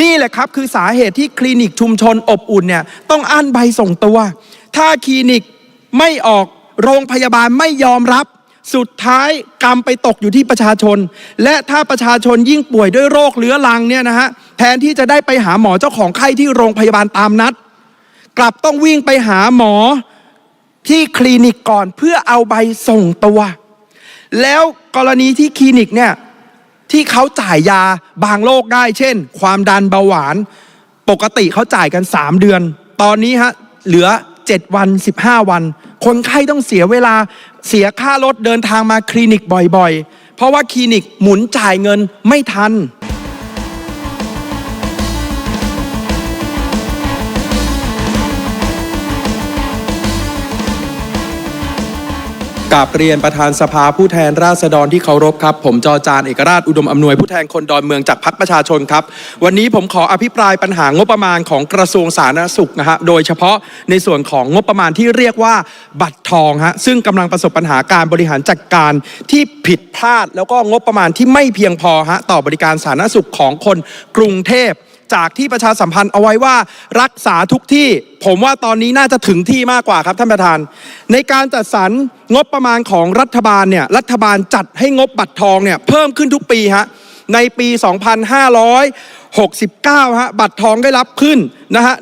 นี่แหละครับคือสาเหตุที่คลินิกชุมชนอบอุ่นเนี่ยต้องอั้นใบส่งตัว ถ้าคลินิกไม่ออกโรงพยาบาลไม่ยอมรับ สุดท้ายกรรมไปตกอยู่ที่ประชาชน และถ้าประชาชนยิ่งป่วยด้วยโรคเรื้อรังเนี่ยนะฮะแทนที่จะได้ไปหาหมอเจ้าของไข้ที่โรงพยาบาลตามนัด กลับต้องวิ่งไปหาหมอที่คลินิกก่อนเพื่อเอาใบส่งตัว แล้วกรณีที่คลินิกเนี่ย ที่เขาจ่ายยาบางโรคได้ เช่น ความดันเบาหวาน ปกติเขาจ่ายกัน 3 เดือน ตอนนี้ฮะเหลือ 7 วัน 15 วัน คนไข้ต้องเสียเวลาเสียค่ารถเดินทางมาคลินิกบ่อยๆ เพราะว่าคลินิกหมุนจ่ายเงินไม่ทัน กับเรียนประธานสภาผู้แทนราษฎรที่เคารพครับ ผมจอจานเอกราชอุดมอำนวยผู้แทนคนดอนเมืองจากพักประชาชนครับ วันนี้ผมขออภิปรายปัญหางบประมาณของกระทรวงสาธารณสุขนะฮะโดยเฉพาะในส่วนของงบประมาณที่เรียกว่าบัตรทองฮะซึ่งกำลังประสบปัญหาการบริหารจัดการที่ผิดพลาด แล้วก็งบประมาณที่ไม่เพียงพอฮะต่อบริการสาธารณสุขของคนกรุงเทพ จากที่ประชาสัมพันธ์เอาไว้ว่ารักษาทุกที่ ผมว่าตอนนี้น่าจะถึงที่มากกว่าครับท่านประธาน ในการจัดสรรงบประมาณของรัฐบาลเนี่ยรัฐบาลจัดให้งบบัตรทองเนี่ยเพิ่มขึ้นทุกปีฮะในปี 2569 ฮะ บัตรทองได้รับขึ้นนะฮะ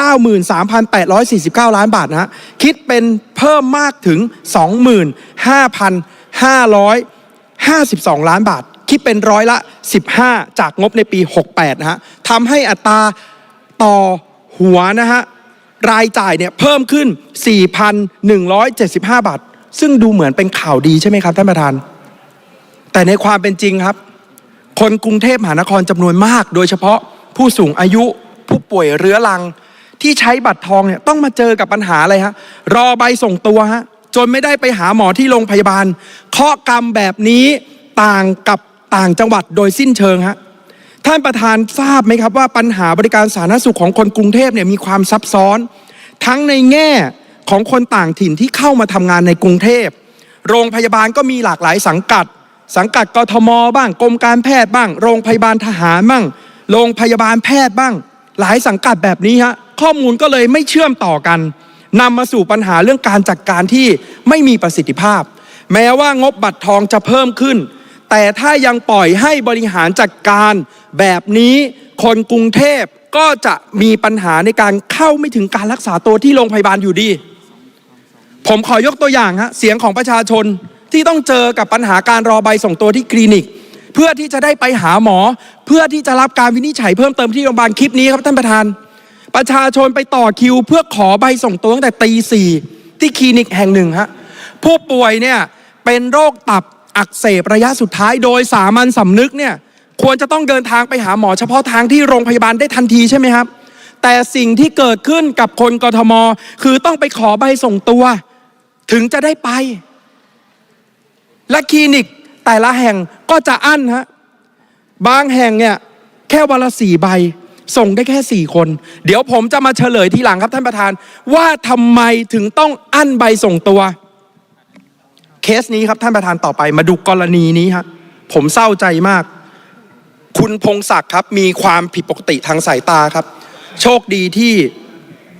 193,849 ล้านบาทนะฮะ คิดเป็นเพิ่มมากถึง 25,552 ล้านบาท คิดเป็นร้อยละ 15 จากงบในปี 68 นะฮะทำให้อัตราต่อหัวนะฮะรายจ่ายเนี่ยเพิ่มขึ้น 4,175 บาท ซึ่งดูเหมือนเป็นข่าวดีใช่ไหมครับท่านประธาน แต่ในความเป็นจริงครับ คนกรุงเทพมหานครจำนวนมาก โดยเฉพาะผู้สูงอายุผู้ป่วยเรื้อรังที่ใช้บัตรทองเนี่ยต้องมาเจอกับปัญหาอะไรฮะ รอใบส่งตัวฮะ จนไม่ได้ไปหาหมอที่โรงพยาบาลข้อกรรมแบบนี้ต่างกับ ต่างจังหวัดโดยสิ้นเชิงฮะท่านประธานทราบไหมครับว่าปัญหาบริการสาธารณสุขของคนกรุงเทพเนี่ยมีความซับซ้อน ทั้งในแง่ของคนต่างถิ่นที่เข้ามาทำงานในกรุงเทพ โรงพยาบาลก็มีหลากหลายสังกัด สังกัดกทมบ้างกรมการแพทย์บ้าง โรงพยาบาลทหารบ้างโรงพยาบาลแพทย์บ้าง หลายสังกัดแบบนี้ฮะข้อมูลก็เลยไม่เชื่อมต่อกันนำมาสู่ปัญหาเรื่องการจัดการที่ไม่มีประสิทธิภาพ แม้ว่างบบัตรทองจะเพิ่มขึ้น แต่ถ้ายังปล่อยให้บริหารจัดการแบบนี้คนกรุงเทพก็จะมีปัญหาในการเข้าไม่ถึงการรักษาตัวที่โรงพยาบาลอยู่ดี ผมขอยกตัวอย่างฮะเสียงของประชาชนที่ต้องเจอกับปัญหาการรอใบส่งตัวที่คลินิก เพื่อที่จะได้ไปหาหมอ เพื่อที่จะรับการวินิจฉัยเพิ่มเติมที่โรงพยาบาลคลิปนี้ครับท่านประธาน ประชาชนไปต่อคิว เพื่อขอใบส่งตัวตั้งแต่ตีสี่ที่คลินิกแห่งหนึ่งฮะผู้ป่วยเนี่ยเป็นโรคตับ อักเสบระยะสุดท้ายโดยสามัญสำนึกเนี่ยควรจะต้องเดินทางไปหาหมอเฉพาะทางที่โรงพยาบาลได้ทันทีใช่ไหมครับ แต่สิ่งที่เกิดขึ้นกับคนกทม คือต้องไปขอใบส่งตัว ถึงจะได้ไป และคลินิกแต่ละแห่งก็จะอั้นฮะบางแห่งเนี่ยแค่วันละสี่ใบ ส่งได้แค่สี่คน เดี๋ยวผมจะมาเฉลยทีหลังครับท่านประธาน ว่าทำไมถึงต้องอั้นใบส่งตัว เคสนี้ครับท่านประธานต่อไปมาดูกรณีนี้ฮะผมเศร้าใจมาก คุณพงศักดิ์ครับ มีความผิดปกติทางสายตาครับ โชคดีที่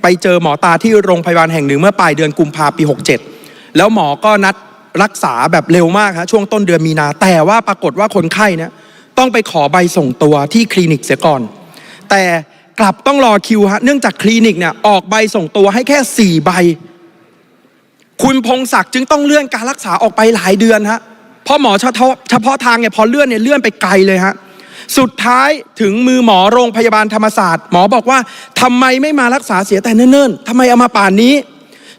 ไปเจอหมอตาที่โรงพยาบาลแห่งหนึ่งเมื่อปลายเดือนกุมภาปี 67 แล้วหมอก็นัดรักษาแบบเร็วมากฮะช่วงต้นเดือนมีนา แต่ว่าปรากฏว่าคนไข้เนี่ยต้องไปขอใบส่งตัวที่คลินิกเสียก่อน แต่กลับต้องรอคิวฮะเนื่องจากคลินิกเนี่ยออกใบส่งตัวให้แค่ 4 ใบ คุณพงศักดิ์จึงต้องเลื่อนการรักษาออกไปหลายเดือนฮะเพราะหมอเฉพาะเฉพาะทางเนี่ยพอเลื่อนเนี่ยเลื่อนไปไกลเลยฮะสุดท้ายถึงมือหมอโรงพยาบาลธรรมศาสตร์ หมอบอกว่าทำไมไม่มารักษาเสียแต่เนิ่นๆทำไมเอามาป่านนี้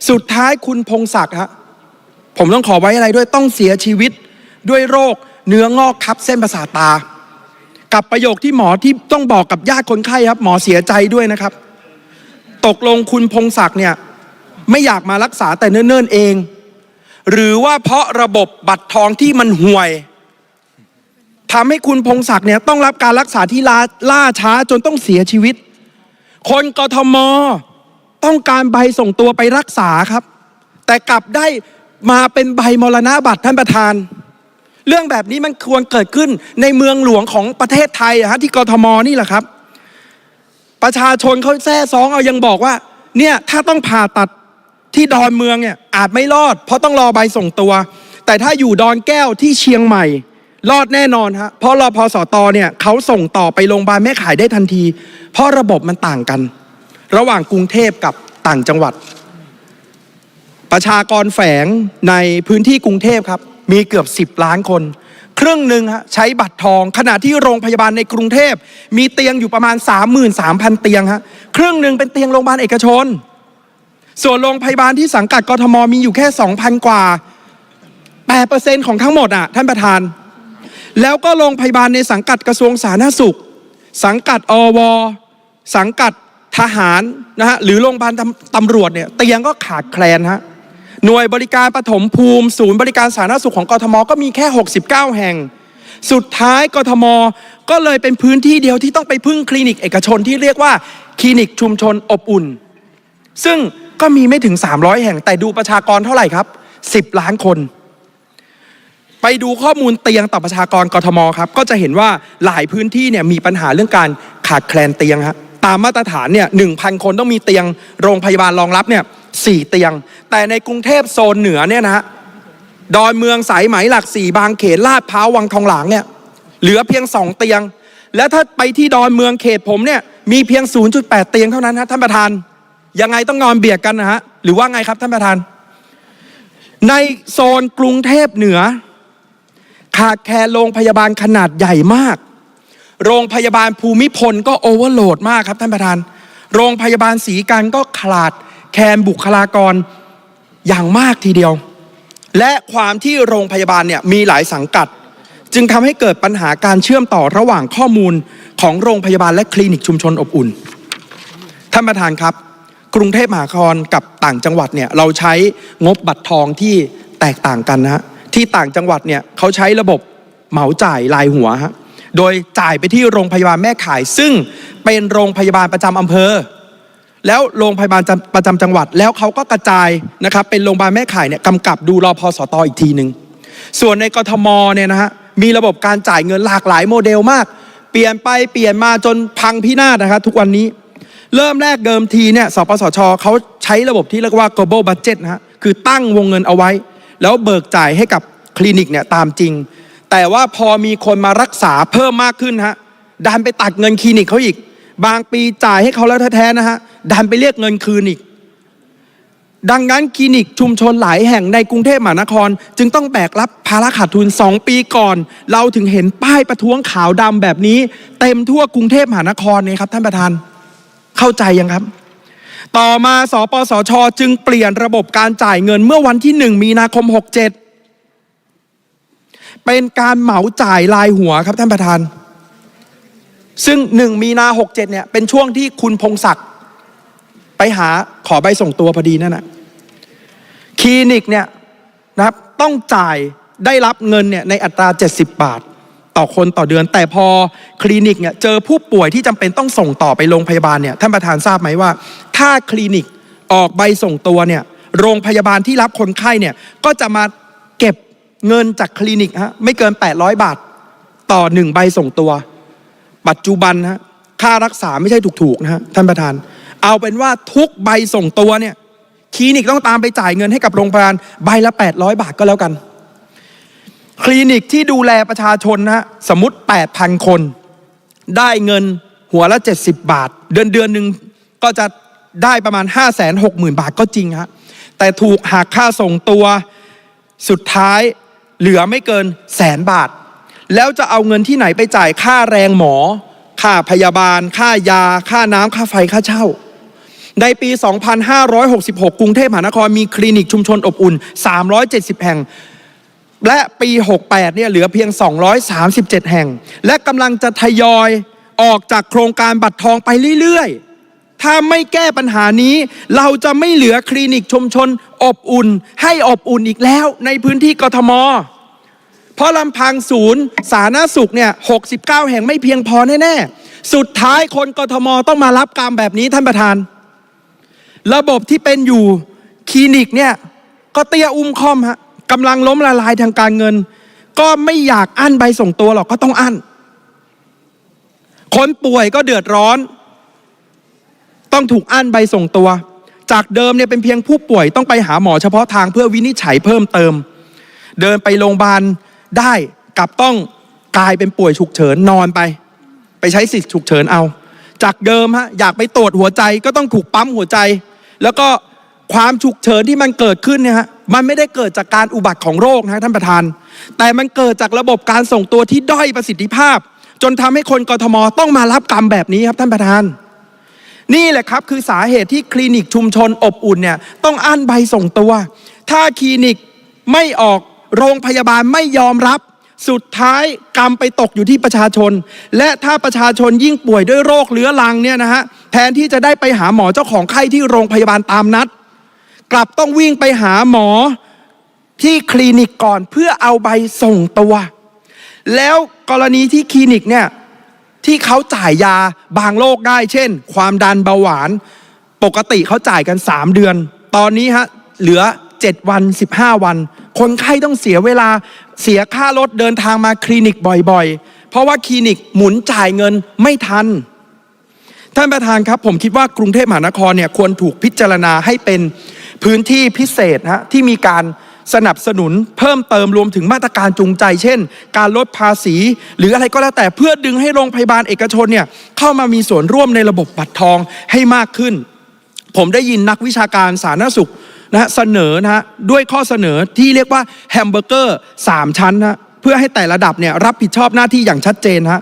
สุดท้ายคุณพงศักดิ์ฮะผมต้องขอไว้อะไรด้วยต้องเสียชีวิตด้วยโรคเนื้องอกทับเส้นประสาทตา กับประโยคที่หมอที่ต้องบอกกับญาติคนไข้ครับ หมอเสียใจด้วยนะครับ ตกลงคุณพงศักดิ์เนี่ย ไม่อยากมารักษาแต่เนิ่นๆเอง หรือว่าเพราะระบบบัตรทองที่มันห่วยทำให้คุณพงศักดิ์เนี่ยต้องรับการรักษาที่ลาล่าช้าจนต้องเสียชีวิต คนกทม ต้องการใบส่งตัวไปรักษาครับ แต่กลับได้มาเป็นใบมรณะบัตรท่านประธาน เรื่องแบบนี้มันควรเกิดขึ้นในเมืองหลวงของประเทศไทยอะฮะที่กทมนี่แหละครับ ประชาชนเขาแซ่ซ้องเอายังบอกว่า เนี่ยถ้าต้องผ่าตัด ที่ดอนเมืองเนี่ยอาจไม่รอด เพราะต้องรอใบส่งตัว แต่ถ้าอยู่ดอนแก้วที่เชียงใหม่ รอดแน่นอนฮะเพราะรอพอสตเนี่ยเขาส่งต่อไปโรงพยาบาลแม่ขายได้ทันที เพราะระบบมันต่างกัน ระหว่างกรุงเทพกับต่างจังหวัด ประชากรแฝงในพื้นที่กรุงเทพครับ มีเกือบ 10 ล้านคน ครึ่งหนึ่งฮะใช้บัตรทอง ขณะที่โรงพยาบาลในกรุงเทพ มีเตียงอยู่ประมาณ 33,000 เตียงฮะครึ่งหนึ่งเป็นเตียงโรงพยาบาลเอกชน ส่วนโรงพยาบาลที่สังกัดกทมมีอยู่แค่ 2,000 กว่า 8%ของทั้งหมดอะท่านประธาน แล้วก็โรงพยาบาลในสังกัดกระทรวงสาธารณสุข สังกัดอว สังกัดทหารนะฮะหรือโรงพยาบาลตำตำรวจเนี่ยเตียงก็ขาดแคลนฮะหน่วยบริการปฐมภูมิ ศูนย์บริการสาธารณสุขของกทมก็มีแค่ 69 แห่ง สุดท้ายกทมก็เลยเป็นพื้นที่เดียวที่ต้องไปพึ่งคลินิกเอกชนที่เรียกว่าคลินิกชุมชนอบอุ่น ซึ่ง ก็มีไม่ถึง 300 แห่ง แต่ดูประชากรเท่าไหร่ครับ 10 ล้านคน ไปดูข้อมูลเตียงต่อประชากรกทมครับ ก็จะเห็นว่าหลายพื้นที่เนี่ยมีปัญหาเรื่องการขาดแคลนเตียงฮะตามมาตรฐานเนี่ยหนึ่งพันคนต้องมีเตียงโรงพยาบาลรองรับเนี่ยสี่เตียง แต่ในกรุงเทพโซนเหนือเนี่ยนะฮะดอนเมืองสายไหมหลักสี่บางเขนลาดพร้าววังทองหลางเนี่ยเหลือเพียงสองเตียง และถ้าไปที่ดอนเมืองเขตผมเนี่ยมีเพียง 0.8 เตียงเท่านั้นฮะท่านประธาน ยังไงต้องนอนเบียดกันนะฮะหรือว่าไงครับท่านประธาน ในโซนกรุงเทพเหนือ ขาดแคลนโรงพยาบาลขนาดใหญ่มาก โรงพยาบาลภูมิพลก็โอเวอร์โหลดมากครับท่านประธาน โรงพยาบาลศรีกันก็ขาดแคลนบุคลากรอย่างมากทีเดียว และความที่โรงพยาบาลเนี่ยมีหลายสังกัด จึงทำให้เกิดปัญหาการเชื่อมต่อระหว่างข้อมูลของโรงพยาบาลและคลินิกชุมชนอบอุ่น ท่านประธานครับ กรุงเทพมหานครกับต่างจังหวัดเนี่ยเราใช้งบบัตรทองที่แตกต่างกันนะฮะที่ต่างจังหวัดเนี่ยเขาใช้ระบบเหมาจ่ายรายหัวฮะโดยจ่ายไปที่โรงพยาบาลแม่ข่าย ซึ่งเป็นโรงพยาบาลประจำอำเภอ แล้วโรงพยาบาลประจำจังหวัด แล้วเขาก็กระจายนะครับเป็นโรงพยาบาลแม่ข่ายเนี่ยกำกับดูรอพอสตอีกทีหนึ่งส่วนในกทมเนี่ยนะฮะมีระบบการจ่ายเงินหลากหลายโมเดลมาก เปลี่ยนไปเปลี่ยนมาจนพังพินาศนะครับทุกวันนี้ เริ่มแรกเดิมทีเนี่ยสปสชเขาใช้ระบบที่เรียกว่า global budget นะฮะคือตั้งวงเงินเอาไว้ แล้วเบิกจ่ายให้กับคลินิกเนี่ยตามจริง แต่ว่าพอมีคนมารักษาเพิ่มมากขึ้นฮะดันไปตัดเงินคลินิกเขาอีก บางปีจ่ายให้เขาแล้วแท้ๆนะฮะดันไปเรียกเงินคืนอีกดังนั้นคลินิกชุมชนหลายแห่งในกรุงเทพมหานคร จึงต้องแบกรับภาระขาดทุน 2 ปีก่อน เราถึงเห็นป้ายประท้วงขาวดำแบบนี้ เต็มทั่วกรุงเทพมหานครเนี่ยครับท่านประธาน เข้าใจยังครับ ต่อมาสปสช จึงเปลี่ยนระบบการจ่ายเงินเมื่อวันที่ 1 มีนาคม 67 เป็นการเหมาจ่ายรายหัวครับท่านประธาน ซึ่ง 1 มีนา 67 เนี่ย เป็นช่วงที่คุณพงศักดิ์ไปหาขอใบส่งตัวพอดีนั่นนะคลินิกเนี่ยนะครับต้องจ่ายได้รับเงินเนี่ยในอัตรา 70 บาท ต่อคนต่อเดือน แต่พอคลินิกเนี่ยเจอผู้ป่วยที่จำเป็นต้องส่งต่อไปโรงพยาบาลเนี่ยท่านประธานทราบไหมว่า ถ้าคลินิกออกใบส่งตัวเนี่ยโรงพยาบาลที่รับคนไข้เนี่ยก็จะมาเก็บเงินจากคลินิกฮะไม่เกิน 800 บาท ต่อหนึ่งใบส่งตัว ปัจจุบันฮะค่ารักษาไม่ใช่ถูกๆนะฮะท่านประธาน เอาเป็นว่าทุกใบส่งตัวเนี่ยคลินิกต้องตามไปจ่ายเงินให้กับโรงพยาบาลใบละ 800 บาทก็แล้วกัน คลินิกที่ดูแลประชาชนนะฮะสมมติ 8,000 คน ได้เงินหัวละ 70 บาท เดือนเดือนหนึ่งก็จะได้ประมาณ 5 6 0 0 0 0 บาทก็จริงฮะแต่ถูกหักค่าส่งตัวสุดท้ายเหลือไม่เกินแสนบาท แล้วจะเอาเงินที่ไหนไปจ่ายค่าแรงหมอ ค่าพยาบาล ค่ายา ค่าน้ำค่าไฟค่าเช่า ในปี 2566 กรุงเทพมหานครมีคลินิกชุมชนอบอุ่น 370 แห่ง และปี 68 เนี่ยเหลือเพียง 237 แห่ง และกำลังจะทยอยออกจากโครงการบัตรทองไปเรื่อยๆ ถ้าไม่แก้ปัญหานี้ เราจะไม่เหลือคลินิกชุมชน อบอุ่น ให้อบอุ่นอีกแล้วในพื้นที่กทม เพราะลำพังศูนย์ สาธารณสุขเนี่ย 69 แห่งไม่เพียงพอแน่ๆ สุดท้ายคนกทมต้องมารับกรรมแบบนี้ท่านประธาน ระบบที่เป็นอยู่คลินิกเนี่ยก็เตี้ยอุ้มคอมฮะ กำลังล้มละลายทางการเงิน ก็ไม่อยากอั้นใบส่งตัวหรอกก็ต้องอั้น คนป่วยก็เดือดร้อน ต้องถูกอั้นใบส่งตัว จากเดิมเนี่ยเป็นเพียงผู้ป่วยต้องไปหาหมอเฉพาะทางเพื่อวินิจฉัยเพิ่มเติม เดินไปโรงพยาบาลได้กลับต้องกลายเป็นป่วยฉุกเฉินนอนไป ไปใช้สิทธิ์ฉุกเฉินเอา จากเดิมฮะอยากไปตรวจหัวใจก็ต้องถูกปั๊มหัวใจ แล้วก็ ความฉุกเฉินที่มันเกิดขึ้นเนี่ยฮะมันไม่ได้เกิดจากการอุบัติของโรคนะท่านประธาน แต่มันเกิดจากระบบการส่งตัวที่ด้อยประสิทธิภาพ จนทำให้คนกทมต้องมารับกรรมแบบนี้ครับท่านประธาน นี่แหละครับคือสาเหตุที่คลินิกชุมชนอบอุ่นเนี่ยต้องอั้นใบส่งตัว ถ้าคลินิกไม่ออกโรงพยาบาลไม่ยอมรับ สุดท้ายกรรมไปตกอยู่ที่ประชาชน และถ้าประชาชนยิ่งป่วยด้วยโรคเรื้อรังเนี่ยนะฮะแทนที่จะได้ไปหาหมอเจ้าของไข้ที่โรงพยาบาลตามนัด กลับต้องวิ่งไปหาหมอที่คลินิกก่อนเพื่อเอาใบส่งตัว แล้วกรณีที่คลินิกเนี่ยที่เขาจ่ายยาบางโรคได้ เช่น ความดันเบาหวาน ปกติเขาจ่ายกัน 3 เดือน ตอนนี้ฮะเหลือ 7 วัน 15 วัน คนไข้ต้องเสียเวลาเสียค่ารถเดินทางมาคลินิกบ่อยๆ เพราะว่าคลินิกหมุนจ่ายเงินไม่ทัน ท่านประธานครับ ผมคิดว่ากรุงเทพมหานครเนี่ยควรถูกพิจารณาให้เป็น พื้นที่พิเศษฮะที่มีการสนับสนุนเพิ่มเติมรวมถึงมาตรการจูงใจ เช่น การลดภาษี หรืออะไรก็แล้วแต่เพื่อดึงให้โรงพยาบาลเอกชนเนี่ยเข้ามามีส่วนร่วมในระบบบัตรทองให้มากขึ้น ผมได้ยินนักวิชาการสาธารณสุขนะฮะเสนอนะฮะด้วยข้อเสนอที่เรียกว่าแฮมเบอร์เกอร์ 3 ชั้นนะเพื่อให้แต่ระดับเนี่ยรับผิดชอบหน้าที่อย่างชัดเจนฮะ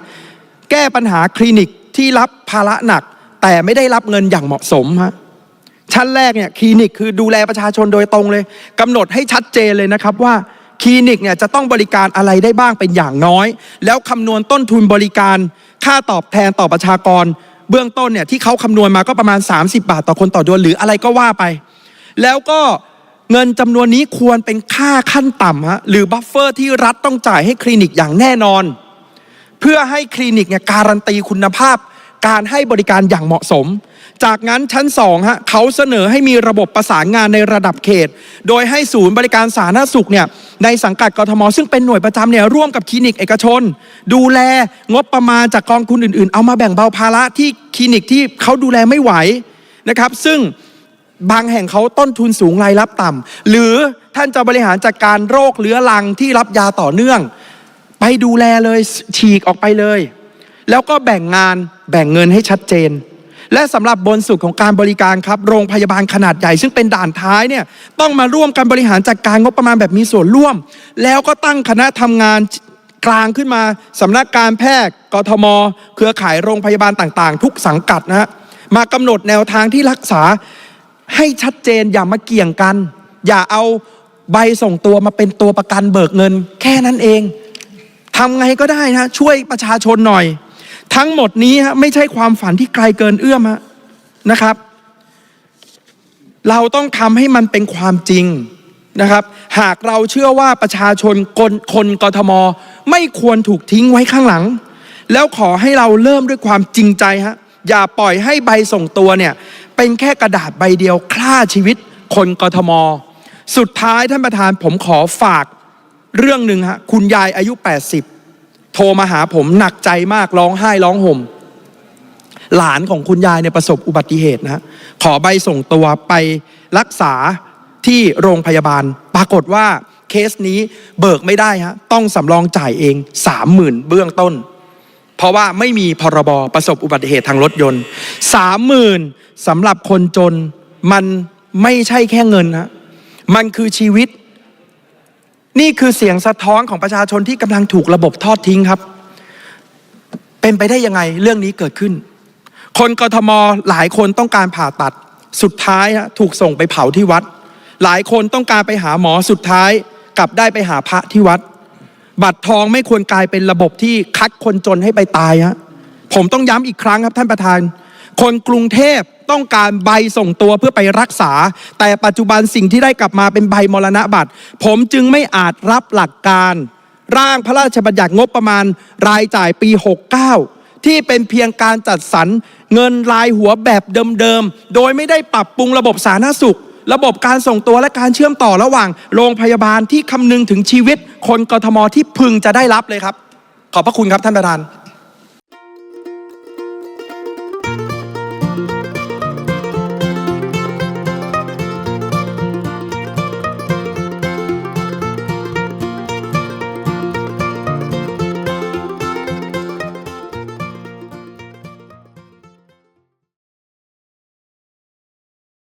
แก้ปัญหาคลินิกที่รับภาระหนัก แต่ไม่ได้รับเงินอย่างเหมาะสมฮะ ชั้นแรกเนี่ยคลินิกคือดูแลประชาชนโดยตรงเลยกำหนดให้ชัดเจนเลยนะครับว่าคลินิกเนี่ยจะต้องบริการอะไรได้บ้างเป็นอย่างน้อย แล้วคำนวณต้นทุนบริการ ค่าตอบแทนต่อประชากร เบื้องต้นเนี่ยที่เขาคำนวณมาก็ประมาณ 30 บาทต่อคนต่อเดือนหรืออะไรก็ว่าไป แล้วก็เงินจำนวนนี้ควรเป็นค่าขั้นต่ำฮะหรือบัฟเฟอร์ที่รัฐต้องจ่ายให้คลินิกอย่างแน่นอน เพื่อให้คลินิกเนี่ยการันตีคุณภาพ การให้บริการอย่างเหมาะสม จากนั้นชั้น2ฮะเขาเสนอให้มีระบบประสานงานในระดับเขต โดยให้ศูนย์บริการสาธารณสุขเนี่ยในสังกัดกทม ซึ่งเป็นหน่วยประจำเนี่ยร่วมกับคลินิกเอกชน ดูแลงบประมาณจากกองทุนอื่นๆ เอามาแบ่งเบาภาระที่คลินิกที่เขาดูแลไม่ไหวนะครับซึ่งบางแห่งเขาต้นทุนสูงรายรับต่ำหรือท่านจะบริหารจัดการโรคเรื้อรังที่รับยาต่อเนื่อง ไปดูแลเลยฉีกออกไปเลย แล้วก็แบ่งงานแบ่งเงินให้ชัดเจน และสำหรับบนสุดของการบริการครับ โรงพยาบาลขนาดใหญ่ ซึ่งเป็นด่านท้ายเนี่ยต้องมาร่วมกันบริหารจัดการงบประมาณแบบมีส่วนร่วม แล้วก็ตั้งคณะทำงานกลางขึ้นมาสำนักการแพทย์กทม เครือข่ายโรงพยาบาลต่างๆ ทุกสังกัดนะฮะมากำหนดแนวทางที่รักษาให้ชัดเจนอย่ามาเกี่ยงกัน อย่าเอาใบส่งตัวมาเป็นตัวประกันเบิกเงิน แค่นั้นเองทำไงก็ได้นะช่วยประชาชนหน่อย ทั้งหมดนี้ฮะไม่ใช่ความฝันที่ไกลเกินเอื้อมะนะครับ เราต้องทำให้มันเป็นความจริงนะครับ หากเราเชื่อว่าประชาชนคนคนกทม ไม่ควรถูกทิ้งไว้ข้างหลัง แล้วขอให้เราเริ่มด้วยความจริงใจฮะอย่าปล่อยให้ใบส่งตัวเนี่ย เป็นแค่กระดาษใบเดียวฆ่าชีวิตคนกทม สุดท้ายท่านประธานผมขอฝากเรื่องหนึ่งฮะคุณยายอายุ 80 ทรมาหาผมหนักใจมากร้องไห้ร้องห่ม หลานของคุณยายเนี่ยประสบอุบัติเหตุนะฮะขอใบส่งตัวไปรักษาที่โรงพยาบาล ปรากฏว่าเคสนี้เบิกไม่ได้ฮะต้องสำรองจ่ายเองสามหมื่นเบื้องต้น เพราะว่าไม่มีพรบประสบอุบัติเหตุทางรถยนต์สามหมื่นสำหรับคนจนมันไม่ใช่แค่เงินฮะมันคือชีวิต นี่คือเสียงสะท้อนของประชาชนที่กำลังถูกระบบทอดทิ้งครับ เป็นไปได้ยังไงเรื่องนี้เกิดขึ้น คนกทมหลายคนต้องการผ่าตัด สุดท้ายถูกส่งไปเผาที่วัด หลายคนต้องการไปหาหมอสุดท้าย กลับได้ไปหาพระที่วัด บัตรทองไม่ควรกลายเป็นระบบที่คัดคนจนให้ไปตายฮะผมต้องย้ำอีกครั้งครับท่านประธาน คนกรุงเทพ ต้องการใบส่งตัวเพื่อไปรักษา แต่ปัจจุบันสิ่งที่ได้กลับมาเป็นใบมรณะบัตร ผมจึงไม่อาจรับหลักการร่างพระราชบัญญัติงบประมาณรายจ่ายปี 69 ที่เป็นเพียงการจัดสรรเงินรายหัวแบบเดิมๆ โดยไม่ได้ปรับปรุงระบบสาธารณสุข ระบบการส่งตัวและการเชื่อมต่อระหว่างโรงพยาบาลที่คำนึงถึงชีวิต คนกทมที่พึงจะได้รับเลยครับ ขอบพระคุณครับท่านประธาน